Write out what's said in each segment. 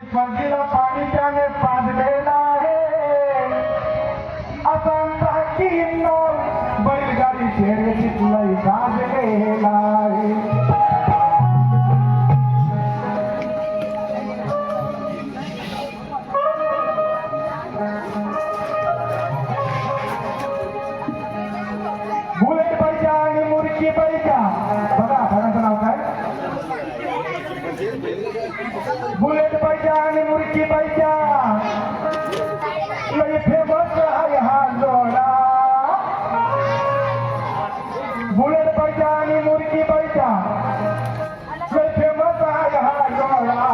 फर्जीला पाणी त्याने पाजलेला आहे. असं की बैलगाडी फेरेची तुला गाजले बुलेट पाहिजे आणि मुर्गी पाहिजे लय फेमस आहे हा जोडा. बुलेट पाहिजे आणि मुर्गी पाहिजे लय फेमस आहे हा जोडा.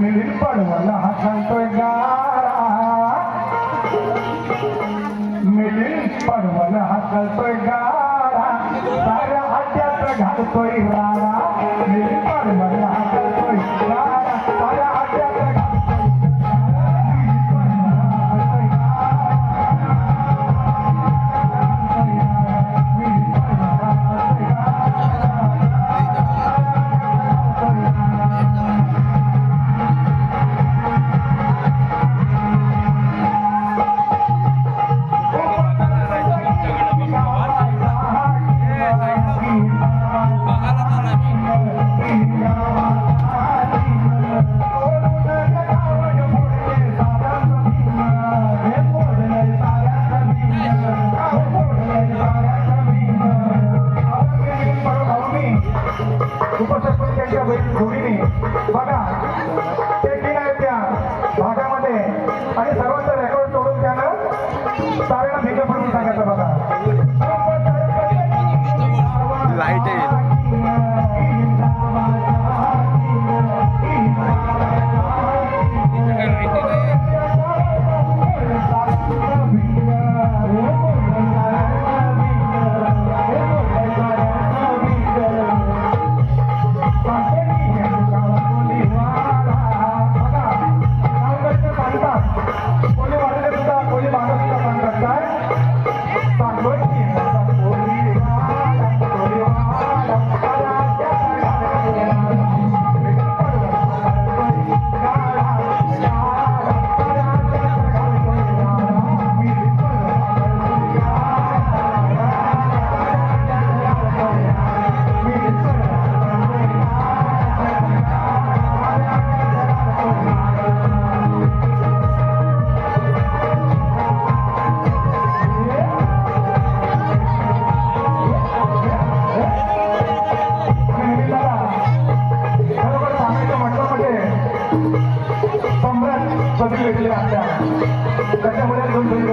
मिळेल पडवला हा सांगतोय गारा. मिळेल मिळील हा सांगतोय गारा. साऱ्या हात्यात घालतोय राणा. मिळील पडवल उपसरपंच त्यांच्या बहीण सम्राट पदवी भेटली आपल्या त्याच्यामुळे दोन दोन